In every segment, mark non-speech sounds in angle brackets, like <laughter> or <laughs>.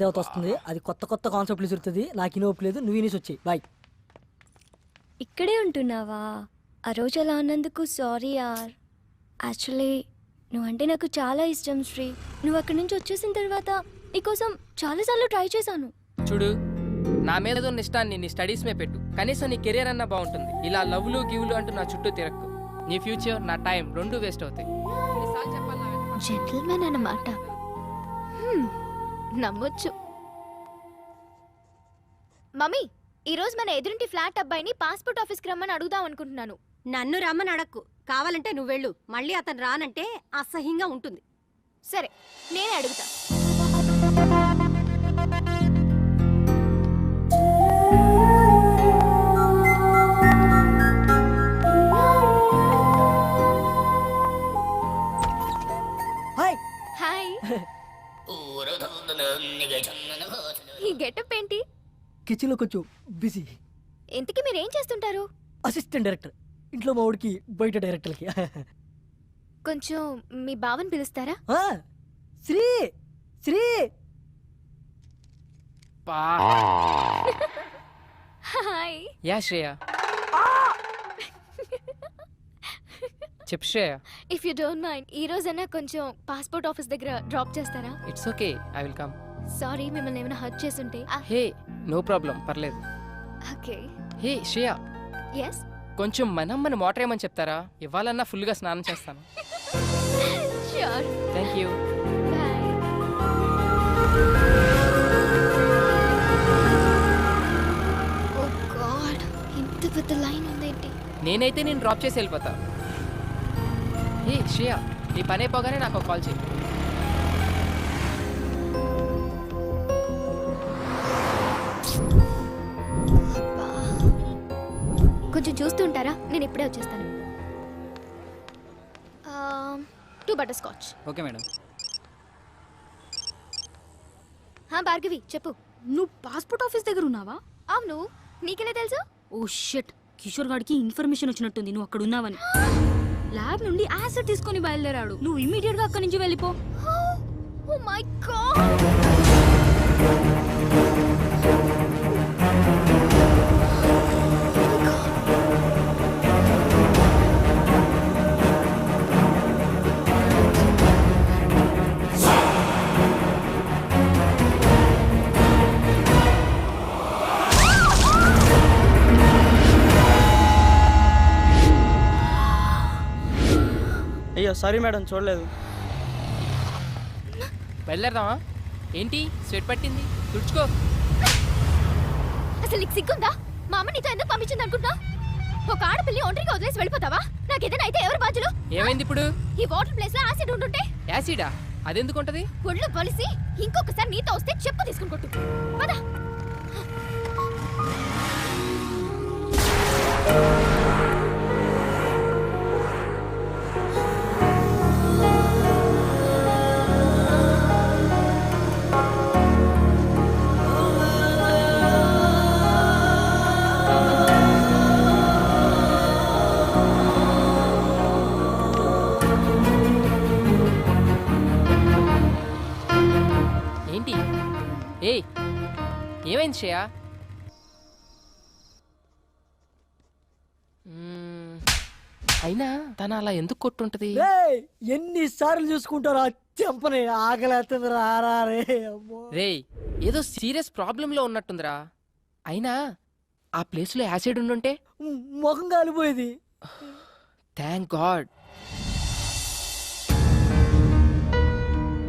దేవత వస్తుంది. అది కొత్త కొత్త కాన్సెప్ట్లు చూస్తుంది నాకు ఇనోపు లేదు. నువ్వు ఇనేసి వచ్చాయి. బాయ్ ఇక్కడే ఉంటున్నావా? ఆ రోజు అలా అన్నందుకు సారీ యార్. యాక్చువల్లీ నువ్వంటే నాకు చాలా ఇష్టం శ్రీ. నువ్వు అక్కడి నుంచి వచ్చేసిన తర్వాత నీకోసం చాలాసార్లు ట్రై చేశాను. చూడు నా మీద ఉన్న ఇష్టాన్ని నీ స్టడీస్ మీద పెట్టు. కనీసం నీ కెరీర్ అన్నా బాగుంటుంది. ఇలా లవ్లు గివ్లు అంటూ నా చుట్టూ తిరక్కు. నీ ఫ్యూచర్ నా టైం రెండు వేస్ట్ అవుతాయి? జెంటిల్మెన్ అన్నమాట. హ్మ్, నమ్మొచ్చు. మమ్మీ ఈరోజు మన ఎదురింటి ఫ్లాట్ అబ్బాయిని పాస్పోర్ట్ ఆఫీస్కి రమ్మని అడుగుదాం అనుకుంటున్నాను. నన్ను రమ్మని అడక్కు. కావాలంటే నువ్వు వెళ్ళు. మళ్ళీ అతను రానంటే అసహ్యంగా ఉంటుంది. సరే నేనే అడుగుతా. గెటప్ ఏంటి? కిచెన్లో కొంచెం బిజీ. ఇంతకీ మీరు ఏం చేస్తుంటారు? Assistant director. ఇంట్లో మా వాడికి బయట డైరెక్టర్కి కొంచెం మీ బావని పిలుస్తారా? ఆ, శ్రీ శ్రీ. పా. హాయ్. యా శ్రేయ. చెప్పు Shreya. If you don't mind ఈ రోజైనా కొంచెం పాస్పోర్ట్ ఆఫీస్ దగ్గర డ్రాప్ చేస్తారా? It's okay I will come sorry మిమ్మల్ని ఏమైనా హర్ట్ చేసుంటే హే నో ప్రాబ్లం పర్లేదు. ఓకే. హే శ్రేయ. ఎస్ కొంచెం మనమ్మని మోటర్ ఏమని చెప్తారా? ఇవ్వాలన్నా ఫుల్గా స్నానం చేస్తాను. Sure thank you oh god Oh ఇంత పెద్ద లైన్ ఉందేంటి? నేనైతే నేను డ్రాప్ చేసి వెళ్ళిపోతా. హే శ్రేయ నీ పని అయిపోగానే నాకు కాల్ చేయి స్కాచ్ ఓకే మేడం భార్గవి చెప్పు నువ్వు పాస్పోర్ట్ ఆఫీస్ దగ్గర ఉన్నావా అవును నీకెలా తెలుసు? ఓ షట్ కిషోర్ గాడికి ఇన్ఫర్మేషన్ వచ్చినట్టుంది నువ్వు అక్కడ ఉన్నావని. ల్యాబ్ నుండి యాసిడ్ తీసుకొని బయలుదేరాడు. నువ్వు ఇమీడియట్గా అక్కడి నుంచి వెళ్ళిపో. ఓ మై గాడ్ అయ్యో సారీ మేడం చూడలేదు. బయలుదేరదామా? ఏంటి? స్వెట్ పట్టింది. తుడుచుకో. అసలు నీకు సిగ్గుందా? మా అమ్మ నీతో ఎందుకు పంపించింది అనుకుంటున్నా? ఒక ఆడపిల్లి ఒంటరిగా వదిలేసి వెళ్ళిపోతావా? నాకు ఏదైనా అయితే ఎవరు బాధ్యులు? ఏమైంది ఇప్పుడు? ఈ వాటర్ ప్లేస్లో యాసిడ్ ఉంటుంటే యాసిడా? అదెందుకు ఉంటది? ఒళ్ళు బలిసి ఇంకొకసారి నీతో వస్తే చెప్పు తీసుకుని కొట్టు. పద. శ్రేయ మ్మ్, అయినా తను అలా ఎందుకు కొట్టుంటది? ఏయ్, ఎన్నిసార్లు చూసుకుంటారా చెంపని ఆకలేస్తుంది రారా రే ఏదో సీరియస్ ప్రాబ్లంలో ఉన్నట్టుందిరా. అయినా ఆ ప్లేస్లో యాసిడ్ ఉండుంటే? ముఖం కాలిపోయేది. థ్యాంక్ గాడ్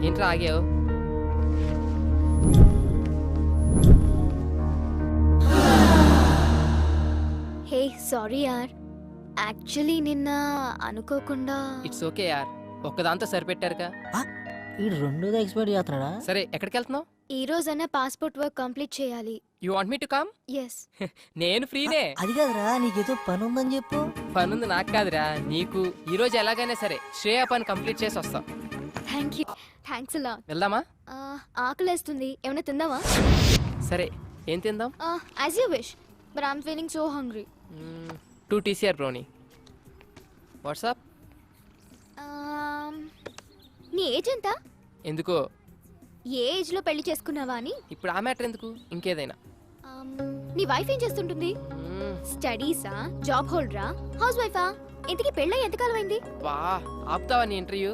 ఏంట్రా ఆగావు? హే సారీ యార్. యాక్చువల్లీ నిన్న అనుకోకుండా ఇట్స్ ఓకే యార్. ఒక్కదాంతో సరిపెట్టారుగా. ఈ రెండోది ఎక్స్పైర్ చేస్తున్నాడా? సరే ఎక్కడికి వెళ్తున్నావు ఈ రోజైనా పాస్పోర్ట్ వర్క్ కంప్లీట్ చేయాలి. You want me to come yes నేను ఫ్రీనే. అది కాదురా నీకేదో పని ఉందని చెప్పు. పనుంది నాకు కాదురా. నీకు ఈ రోజు ఎలాగైనా సరే శ్రేయ పని కంప్లీట్ చేసి వస్తాం. థ్యాంక్ యూ థ్యాంక్స్ అలా వెళ్దామా? ఆకలేస్తుంది. ఏమైనా తిందావా సరే ఏం తిందాం? As you wish but I'm feeling so hungry too TCR బ్రోని WhatsApp నీ ఏజ్ ఎంత? ఎందుకో? ఏ ఏజ్లో పెళ్ళి చేసుకున్నావా అని? ఇప్పుడు ఆ మ్యాటర్ ఎందుకు? ఇంకేదైనా. ఆమ్, నీ వైఫ్ ఏం చేస్తుంటుంది? స్టడీసా జాబ్ హోల్డరా హౌస్ వైఫా ఇంతకీ పెళ్ళై ఎంతకాలం అయింది వా ఆపుతావా నీ ఇంటర్వ్యూ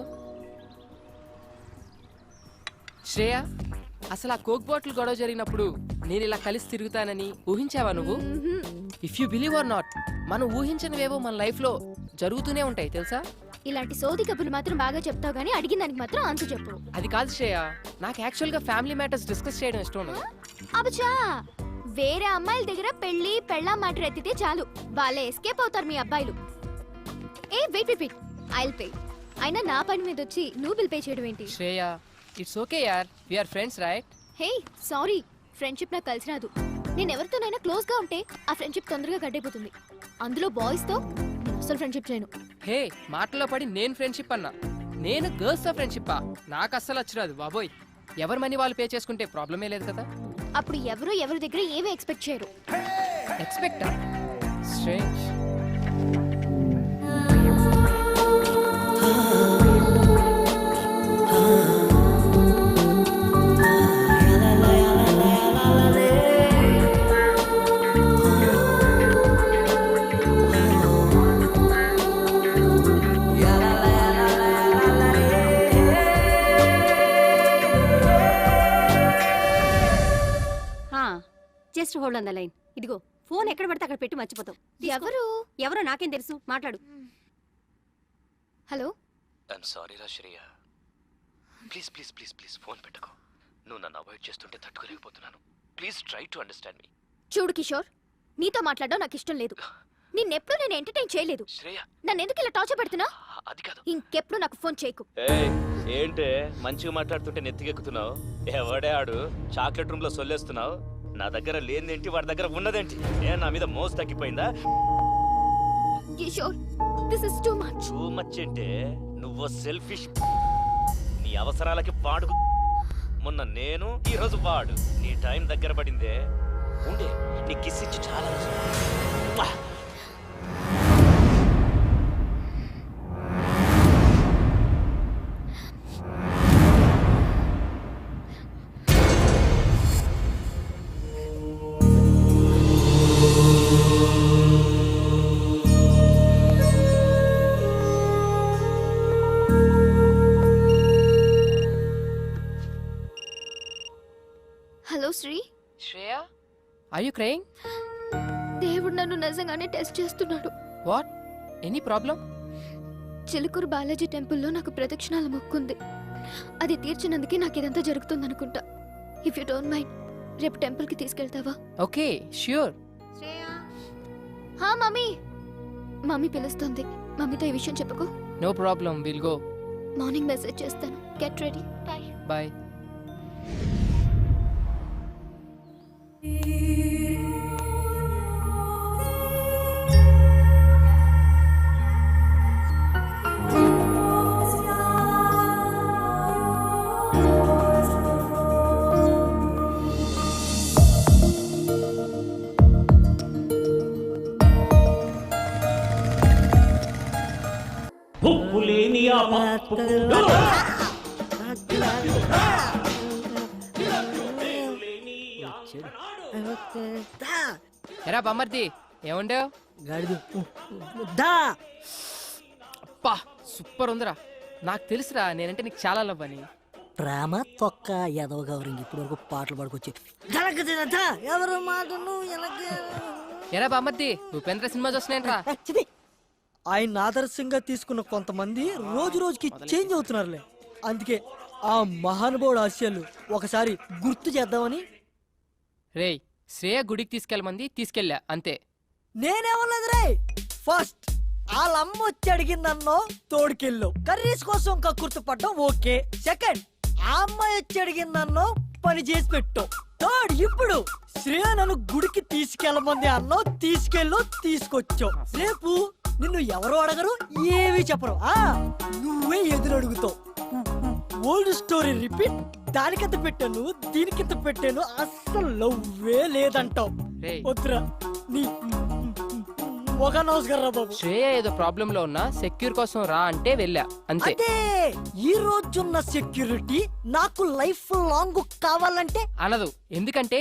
శ్రేయ అసలు ఆ కోక్ బాటిల్ గొడవ జరిగినప్పుడు నేను ఇలా కలిసి తిరుగుతానని ఊహించావా నువ్వు? If you believe or not మనం ఊహించనివేవో మన లైఫ్లో జరుగుతూనే ఉంటాయి తెలుసా? ఇలాంటి సోది కబుర్లు మాత్రం బాగా చెప్తావు కానీ అడిగిన దానికి మాత్రం ఆన్సర్ చెప్పు. అది కాదు శ్రేయ. నాకు యాక్చువల్గా ఫ్యామిలీ మ్యాటర్స్ డిస్కస్ చేయడం ఇష్టం ఉండదు. అబచా వేరే అమ్మాయిల దగ్గర పెళ్ళి పెళ్ళా మాట ఎత్తితే చాలు. వాళ్ళే ఎస్కేప్ అవుతారు మీ అబ్బాయిలు. ఏ wait wait wait I'll pay అయినా నా పని మీద వచ్చి నువ్వు బిల్ పే చేయడం ఏంటి? శ్రేయ ఇట్స్ ఓకే యార్ we're friends right hey sorry friendship నాకు కలిసి రాదు. నేను ఎవరితోనైనా క్లోజ్గా ఉంటే ఆ ఫ్రెండ్షిప్ తొందరగా గడ్డైపోతుంది. అందులో బాయ్స్తో నేను అసలు ఫ్రెండ్షిప్ చేయను. హే మాటలో పడి నేను ఫ్రెండ్షిప్ అన్నా. నేను గర్ల్స్తో ఫ్రెండ్షిప్ నాకు అస్సలు వచ్చిరాదు బాబోయ్. ఎవరి మనీ వాళ్ళు పే చేసుకుంటే ప్రాబ్లమే లేదు కదా? అప్పుడు ఎవరు ఎవరి దగ్గర ఏమీ ఎక్స్పెక్ట్ చేయరు. Expect strange just hold on the line. ఇదిగో ఫోన్ ఎక్కడ పడితే అక్కడ పెట్టి మర్చిపోతావు. ఎవరు? ఎవరో నాకేం తెలుసు? మాట్లాడు. హలో? ఐఎమ్ సారీ రా Shreya. Please please please please phone పెట్టుకో. నువ్వు నన్ను అవాయిడ్ చేస్తుంటే తట్టుకోలేకపోతున్నాను. Please try to understand me. చూడు కిషోర్ నీతో మాట్లాడడం నాకు ఇష్టం లేదు. నిన్నెప్పుడు నేను ఎంటర్టైన్ చేయలేదు. శ్రేయ. నన్ను ఎందుకు ఇలా టార్చర్ పెడుతున్నా? అది కాదు. ఇంకెప్పుడు నాకు ఫోన్ చేయకు. ఏంటే? మంచిగా మాట్లాడుతుంటే నెత్తికెక్కుతున్నావు? ఎవడే ఆడు? చాక్లెట్ రూమ్లో సొల్లేస్తున్నావు? నా దగ్గర లేనిదేంటి వాడి దగ్గర ఉన్నదేంటి? ఏ నా మీద మోసు తగ్గిపోయిందా? Kishore this is too much too much అంటే నువ్వు సెల్ఫిష్ నీ అవసరాలకి వాడు మొన్న నేను ఈ రోజు వాడు. నీ టైం దగ్గర పడిందే. ఉండే నీ కిస్ ఇచ్చి చాలా ఐ యూ క్రయింగ్ దేవుడు నన్ను నిజంగానే టెస్ట్ చేస్తున్నాడు. What any problem Chilkur Balaji టెంపుల్లో నాకు ప్రదక్షిణాల మొక్కుంది. అది తీర్చినందుకే నాకు ఇదంతా జరుగుతుంది అనుకుంటా ఇఫ్ యూ డోంట్ మైండ్ రేపు టెంపుల్కి తీసుకెళ్తావా? ఓకే ష్యూర్ హా మమ్మీ! మమ్మీ పిలుస్తుంది. మమ్మీతో ఈ విషయం చెప్పుకో. No problem will go morning message చేస్తాను. గెట్ రెడీ బాయ్ బాయ్ ఎరా బమ్మర్ది ఏముండేవు? గాడిది. దా అప్పా సూపర్ ఉందిరా. నాకు తెలుసురా నేనంటే నీకు చాలా లవ్ అని. ప్రేమ తొక్క ఎదవ గౌరింగ్ ఇప్పుడు వరకు పాటలు పాడుకొచ్చి ఎవరు మాటను ఎలాగే ఎరా బామ్మర్ది ఉపేంద్ర సినిమా చూస్తున్నాయంట్రా. ఆయన ఆదర్శంగా తీసుకున్న కొంతమంది రోజు రోజుకి చేంజ్ అవుతున్నారులే. అందుకే ఆ మహానుభావుడు ఆశయాలు ఒకసారి గుర్తు చేద్దామని. రేయ్ శ్రేయ గుడికి తీసుకెళ్ళమంది తీసుకెళ్ళా అంతే. నేనేమన్నది రే ఫస్ట్ వాళ్ళ అమ్మ వచ్చి అడిగిందన్నో తోడుకెళ్ళు. కర్రీస్ కోసం కక్కుర్తి పడ్డం ఓకే. సెకండ్ ఆ అమ్మాయి వచ్చి అడిగిందన్నో పని చేసి పెట్టు. థర్డ్ ఇప్పుడు. శ్రేయ నన్ను గుడికి తీసుకెళ్ళమంది అన్నో తీసుకెళ్ళు తీసుకొచ్చావు. రేపు నిన్ను ఎవరు అడగరు ఏమీ చెప్పరు. ఆ నువ్వే ఎదురు అడుగుతావు. ఓల్డ్ స్టోరీ రిపీట్ దానికంత పెట్టాను దీనికింత పెట్టాను. అస్సలు లవ్వే లేదంటావు. వద్దురా. నీ ఒక నమస్కారం రా బాబు. శ్రేయ ఏదో ప్రాబ్లం లో ఉన్నా సెక్యూర్ కోసం రా అంటే వెళ్ళా అంతే. అదే ఈ రోజున్న సెక్యూరిటీ నాకు లైఫ్ లాంగ్ కావాలంటే అనదు. ఎందుకంటే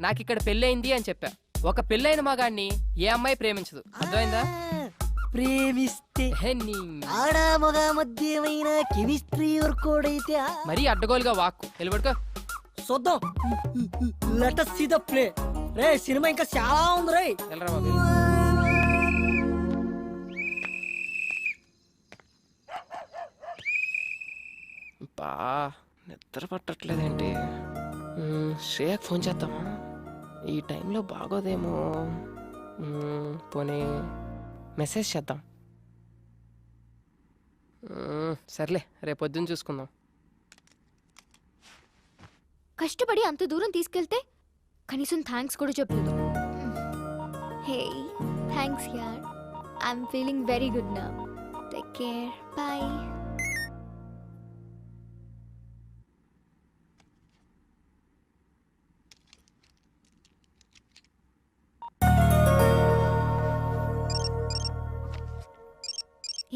నాకు ఇక్కడ పెళ్ళయింది అని చెప్పా. ఒక పెళ్ళైన మగాన్ని ఏ అమ్మాయి ప్రేమించదు. అర్థమైందా? ఆ, ప్రేమిస్తే హే నీ ఆడ మగ మధ్యమైన కెమిస్ట్రీ వర్కౌట్ అయితే మరీ అడ్డగోలుగా వాక్కు. నిలబడుకో చూద్దాం లెట్ సీ ద ప్లే. రే సినిమా ఇంకా చాలా ఉంది రే వెళ్ళరా బాబు బా నిద్ర పట్టట్లేదేంటి? శ్రేయకు ఫోన్ చేద్దామా? ఈ టైంలో బాగోదేమో. పోనీ మెసేజ్ చేద్దాం. సర్లే రేపు పొద్దున్న చూసుకుందాం. కష్టపడి అంత దూరం తీసుకెళ్తే కనీసం థ్యాంక్స్ కూడా చెప్పలేదు. హే థ్యాంక్స్ యార్ ఐఎమ్ ఫీలింగ్ వెరీ గుడ్ నా టేక్ కేర్ బాయ్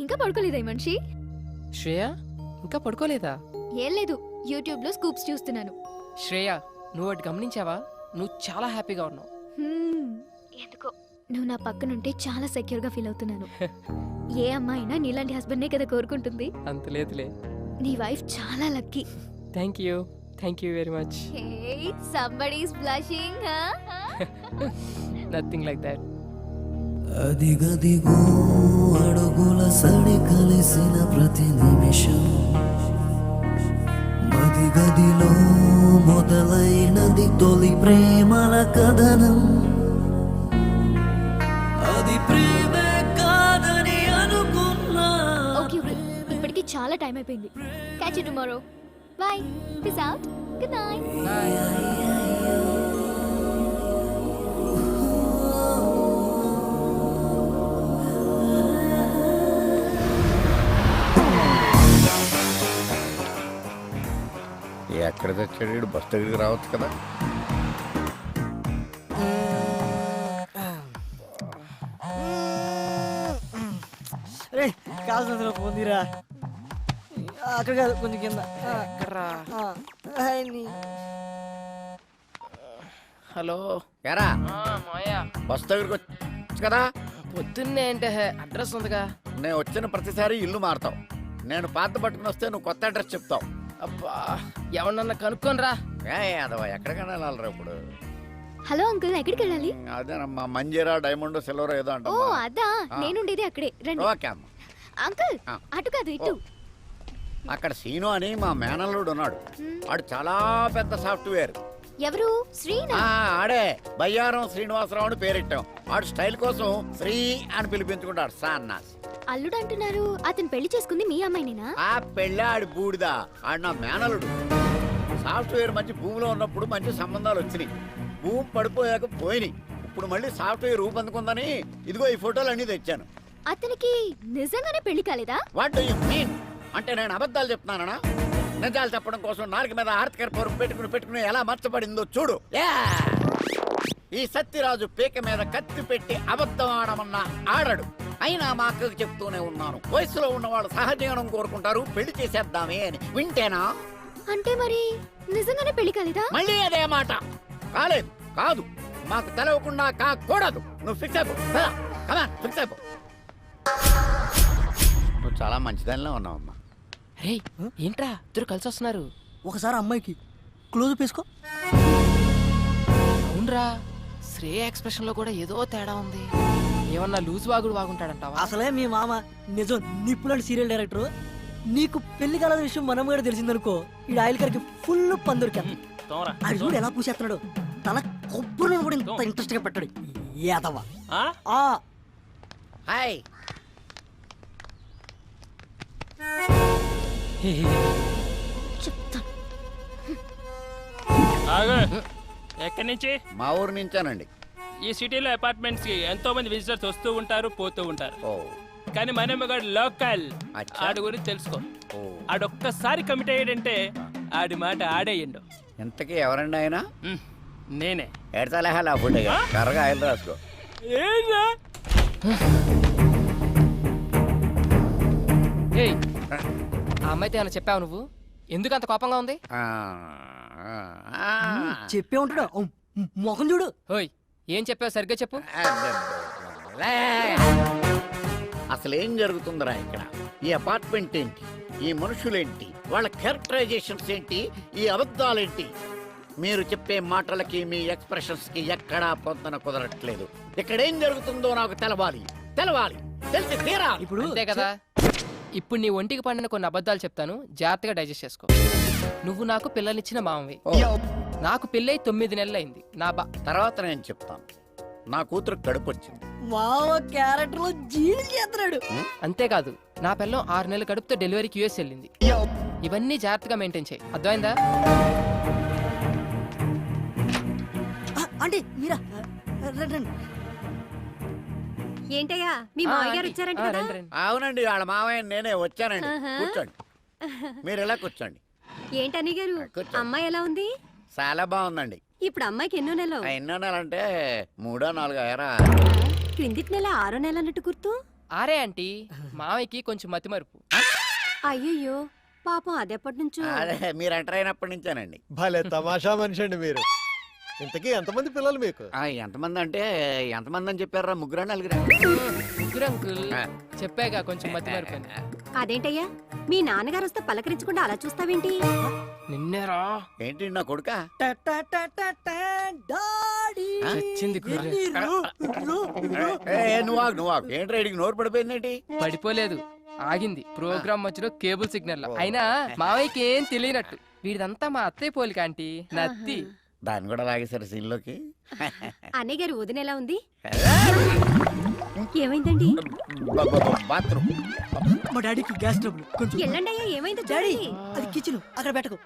ఇంకా పడుకోలేదా ఈ మనిషి శ్రేయ ఇంకా పడుకోలేదా? ఏం లేదు యూట్యూబ్లో స్కూప్స్ చూస్తున్నాను. శ్రేయ నువ్వు ఒకటి గమనించావా? నువ్వు చాలా హ్యాపీగా ఉన్నావు. హ్మ్, ఎందుకో. నువ్వు నా పక్కనుంటే చాలా సెక్యూర్గా ఫీల్ అవుతున్నాను. <laughs> ఏ అమ్మాయినా నీలాంటి హస్బెండ్నే కదా కోరుకుంటుంది. అంత లేదులే. నీ వైఫ్ చాలా lucky. Thank you thank you very much. Hey somebody is blushing nothing like that అదిగదిగో అడుగుల సడి కలిసిన ప్రతి నిమిషం. మదిగదిలో మొదలైనది తొలి ప్రేమల కథనం. అది ప్రేమే కాదని అనుకున్నా. ఇప్పటికి చాలా టైం అయిపోయింది. Catch you tomorrow bye peace out good night ఎక్కడ తెచ్చాడు బస్ దగ్గరికి రావచ్చు కదా. కాల్సిన పొందిరా అక్కడ కాదు కొంచెం కింద. హలో. ఎరా మాయా బస్ దగ్గరికి వచ్చు కదా? పొద్దున్నే అంటే అడ్రస్ ఉందిగా. నేను వచ్చిన ప్రతిసారి ఇల్లు మారుతావు. నేను పాత పట్టుకుని వస్తే నువ్వు కొత్త అడ్రస్ చెప్తావు. అబ్బా ఎవరన్నా కనుక్కొని రా ఏ యాదవ ఎక్కడికైనా వెళ్ళాలిరా ఇప్పుడు. హలో అంకుల్ ఎక్కడికి వెళ్ళాలి? అదేనమ్మా మంజీరా డైమండ్ సిల్వర్ ఏదో ఓ అంటావు అదా. నేనుండేది అక్కడే. రండి. ఓకే అమ్మ. అంకుల్ ఆ. అటు కాదు ఇటు. అక్కడ సీను అని మా మేనల్లుడు ఉన్నాడు. వాడు చాలా పెద్ద సాఫ్ట్వేర్. ఎవరు? శ్రీనా? ఆ, ఆడే. బయ్యారం శ్రీనివాసరావు అని పేరెట్టాం. వాడు స్టైల్ కోసం శ్రీ అని పిలిపించుకుంటాడు సాన్నాస్ అల్లుడు అంటున్నారు అతను పెళ్ళి చేసుకుంది మీ అమ్మాయినేనా? ఆ పెళ్ళాడి బూడిద. ఆడు నా మేనలుడు సాఫ్ట్వేర్ మంచి భూమిలో ఉన్నప్పుడు మంచి సంబంధాలు వచ్చినాయి. భూమి పడిపోయాక పోయినాయి. ఇప్పుడు మళ్ళీ సాఫ్ట్వేర్ రూపొందుకుందని ఇదిగో ఈ ఫోటోలు అన్ని తెచ్చాను. అతనికి నిజంగానే పెళ్ళి కాలేదా? వాట్ డూ యు మీన్ అంటే నేను అబద్ధాలు చెప్తున్నానా నిజాలు చెప్పడం కోసం నాలుగు మీద ఆర్తికర పరుపు పెట్టుకుని పెట్టుకుని ఎలా మర్చబడిందో చూడు! ఈ సత్యరాజు పీక మీద కత్తి పెట్టి అబద్ధం ఆడమన్నా ఆడడు. అయినా మా అక్కకు చెప్తూనే ఉన్నాను. వయసులో ఉన్నవాళ్ళు సహజీవనం కోరుకుంటారు. పెళ్ళి చేసేద్దామే అని. వింటేనా? అంటే మరి నిజంగానే పెళ్ళి కాలేదా? మళ్ళీ అదే మాట. కాలేదు. కాదు. మాకు తెలవకుండా కాకూడదు. నువ్వు ఫిక్స్ అయిపో. ఫిక్స్ అయిపో. నువ్వు చాలా మంచిదానిలో ఉన్నావమ్మా. రే ఏంట్రా? ఇద్దరు కలిసి వస్తున్నారు. ఒకసారి అమ్మాయికి క్లోజ్ వేసుకో. అవునరా శ్రేయ ఎక్స్ప్రెషన్లో కూడా ఏదో తేడా ఉంది. ఏమన్నా లూజ్ వాగుడు వాగుంటాడంటావా? అసలే మీ మామ నిజం నిప్పులాంటి సీరియల్ డైరెక్టర్. నీకు పెళ్ళి కలద విషయం మనం కూడా తెలిసిందనుకో ఈ ఆయిల్ కరికి ఫుల్ పందురికి అది చూడు ఎలా పూసేస్తున్నాడు తల కొబ్బరి నూనె కూడా ఇంత ఇంట్రెస్ట్గా పెట్టాడు. ఏదవా ఆ. హాయ్. చెప్తాను ఎక్కడి నుంచి? మా ఊరు నుంచానండి. ఈ సిటీలో అపార్ట్మెంట్స్కి ఎంతో మంది విజిటర్స్ వస్తూ ఉంటారు పోతూ ఉంటారు. ఓ. కానీ మనమ్మగాడు లోకల్. అచ్చా. ఆడి గురించి తెలుసుకో. ఓ. ఆడొక్కసారి కమిట్ అయ్యాడంటే ఆడి మాట ఆడేయండు ఇంతకీ ఎవరండి ఆయన? ఉమ్, నేనే. ఫుడ్ కర్రగా ఆయిల్ రాసుకో. ఏంరా? ఏయ్. ఆ అమ్మాయితో ఏమైనా చెప్పావు నువ్వు? ఎందుకు అంత కోపంగా ఉంది? చెప్పే ఉంటాడు ఉమ్, ముఖం చూడు. ఓయ్ ఏం చెప్పావు? సరిగ్గా చెప్పు. లే. అసలు ఏం జరుగుతుందిరా ఇక్కడ? ఈ అపార్ట్మెంట్ ఏంటి? ఈ మనుషులేంటి? వాళ్ళ క్యారెక్టరైజేషన్స్ ఏంటి? ఈ అబద్ధాలేంటి? మీరు చెప్పే మాటలకి మీ ఎక్స్ప్రెషన్స్కి ఎక్కడా పొందన కుదరట్లేదు. ఇక్కడ ఏం జరుగుతుందో నాకు తెలవాలి. తెలవాలి. తెలిసి తీరాలి. ఇప్పుడు అంతే కదా? ఇప్పుడు నీ ఒంటికి పండిన కొన్ని అబద్ధాలు చెప్తాను. జాగ్రత్తగా డైజెస్ట్ చేసుకో. నువ్వు నాకు పిల్లనిచ్చిన మామవి. నాకు పెళ్ళై తొమ్మిది నెలలు అయింది నా బా తర్వాత నేను చెప్తాను. నా కూతురు కడుపు వచ్చింది మావ క్యారెక్టర్లో జీలు చేస్తున్నాడు. అంతేకాదు నా పిల్లం ఆరు నెలల కడుపుతో డెలివరీకి యూఎస్ వెళ్ళింది. ఇవన్నీ జాగ్రత్తగా మెయింటైన్ చేయి. అర్థమైందా? అంటే మీరా? రండి. ఏంటయ్యా? మీ ఆ, మామయ్య గారు ఆంటీ. వచ్చారంట కదా. అవునండి వాళ్ళ మావయ్య నేనే వచ్చానండి. కూర్చోండి. మీరు ఇలా కూర్చోండి? ఏంటని గారు. అమ్మాయి ఎలా ఉంది? చాలా బాగుందండి. ఇప్పుడు అమ్మాయికి ఎన్నో నెలలు? ఆ, ఎన్నో నెలంటే మూడో నాలుగో ఎరా. క్రిందిటి నెల ఆరో నెల అన్నట్టు గుర్తు? ఆరే ఆంటీ. మామయ్యకి కొంచెం మతిమరుపు. అయ్యయ్యో పాపం అదెప్పటి నుంచో. అదే మీరు ఎంటర్ అయినప్పటి నుంచేనండి. భలే తమాషా మనిషి అండి మీరు. ఇంతకీ ఎంతమంది పిల్లలు మీకు? ఆ, ఎంతమంది అంటే ఎంతమంది అని చెప్పారా ముగ్గురు నలుగురు? ముగ్గురు అంకుల్. చెప్పాగా కొంచెం అని అదేంటయ్యా? మీ నాన్నగారు వస్తే పలకరించకుండా అలా చూస్తావేంటి? నిన్నేరా? ఏంటి నా కొడుక? చచ్చింది కుర్ర. నువ్వు ఆగు, నువ్వు ఆగు. ఏంటి నోరు పడిపోయిందేంటి పడిపోలేదు. ఆగింది. ప్రోగ్రామ్ మధ్యలో కేబుల్ సిగ్నల్. అయినా మావయ్యకి ఏం తెలియనట్టు. వీడిదంతా మా అత్తయ్య పోలిక ఆంటీ. నత్తి. దాన్ని కూడా లాగేశారు సీన్లోకి. అన్నయ్య గారు వదిన ఎలా ఉంది? ఏమైందండి? బాత్రూమ్. మా డాడీకి గ్యాస్ ట్రబుల్. కొంచెం. ఎల్లండి అయ్యా ఏమైందో డాడీ చూడండి. అది కిచెన్. అక్కడ పెట్టకు.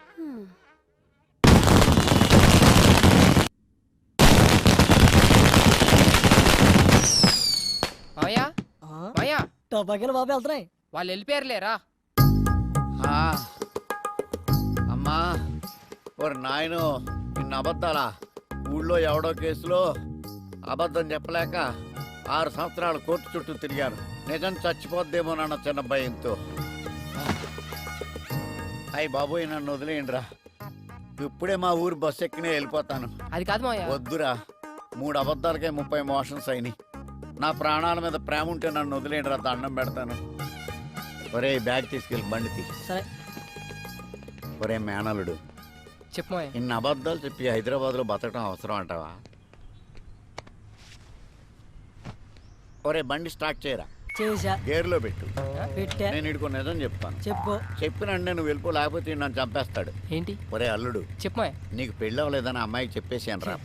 ఆ, మావయ్య. టపాకాయలు బాబు వెళ్తున్నాయి. వాళ్ళు వెళ్ళిపోయారులేరా? ఆ. అమ్మా. ఓరి నాయను. ఇన్ని అబద్ధాలా ఊళ్ళో ఎవడో కేసులో అబద్ధం చెప్పలేక ఆరు సంవత్సరాలు కోర్టు చుట్టూ తిరిగాను. నిజం చచ్చిపోద్దేమోనన్న చిన్న భయంతో. అయ్యి బాబోయ్ నన్ను వదిలేయండిరా. ఇప్పుడే మా ఊరు బస్సు ఎక్కినే వెళ్ళిపోతాను. అది కాదు మావయ్య. వద్దురా. మూడు అబద్ధాలకే ముప్పై మోషన్స్ అయినాయి. నా ప్రాణాల మీద ప్రేమ ఉంటే నన్ను వదిలేయండిరా దండం పెడతాను. ఒరే బ్యాగ్ తీసుకెళ్ళి బండి తీ. సరే. ఒరే మేనలుడు చెప్పు మావయ్య. ఇన్ని అబద్ధాలు చెప్పి హైదరాబాద్లో బతకడం అవసరం అంటావా? ఒరే బండి స్టార్ట్ చేయరా? చేసా. గేర్లో పెట్టు. పెట్టా. నేను ఇడుకో నిజం చెప్తాను. చెప్పు. చెప్పినంటే నువ్వు వెళ్ళిపో లేకపోతే ఈడు నన్ను చంపేస్తాడు. ఏంటి? ఒరే అల్లుడు. చెప్పు మావయ్య. నీకు పెళ్ళి అవ్వలేదని అమ్మాయికి చెప్పేసాను రా.